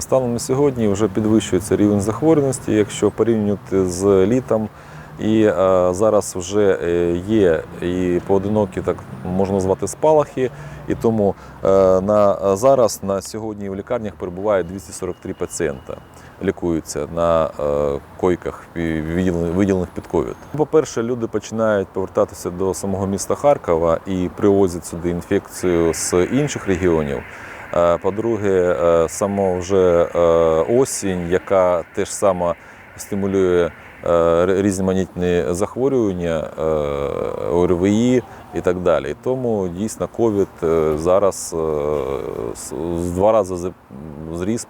Станом на сьогодні вже підвищується рівень захворюваності, якщо порівнювати з літом. І е, зараз вже е, є і поодинокі, так можна назвати спалахи. І тому е, на зараз на сьогодні в лікарнях перебуває 243 пацієнта. Лікуються на койках виділених під ковід. По-перше, люди починають повертатися до самого міста Харкова і привозять сюди інфекцію з інших регіонів. Е, По-друге, е, само вже е, осінь, яка теж сама стимулює різноманітні захворювання, ОРВІ і так далі. Тому дійсно ковід зараз з два рази зріс,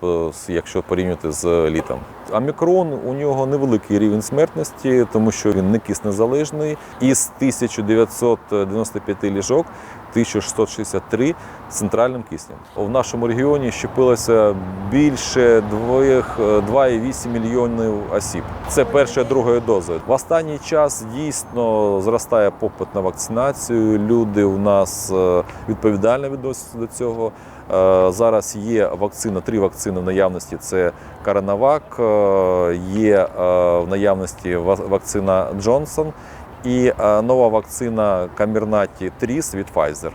якщо порівнювати з літом. Омікрон у нього невеликий рівень смертності, тому що він не киснезалежний. Із 1995 ліжок 1663 з центральним киснем. В нашому регіоні щепилося більше 2,8 мільйонів осіб. Це перша другої дози. В останній час дійсно зростає попит на вакцинацію. Люди у нас е, відповідально відносяться до цього. Е, Зараз є вакцина, три вакцини в наявності. Це Коронавак, е, є е, в наявності вакцина Джонсон і е, нова вакцина Камірнаті Тріс від Pfizer.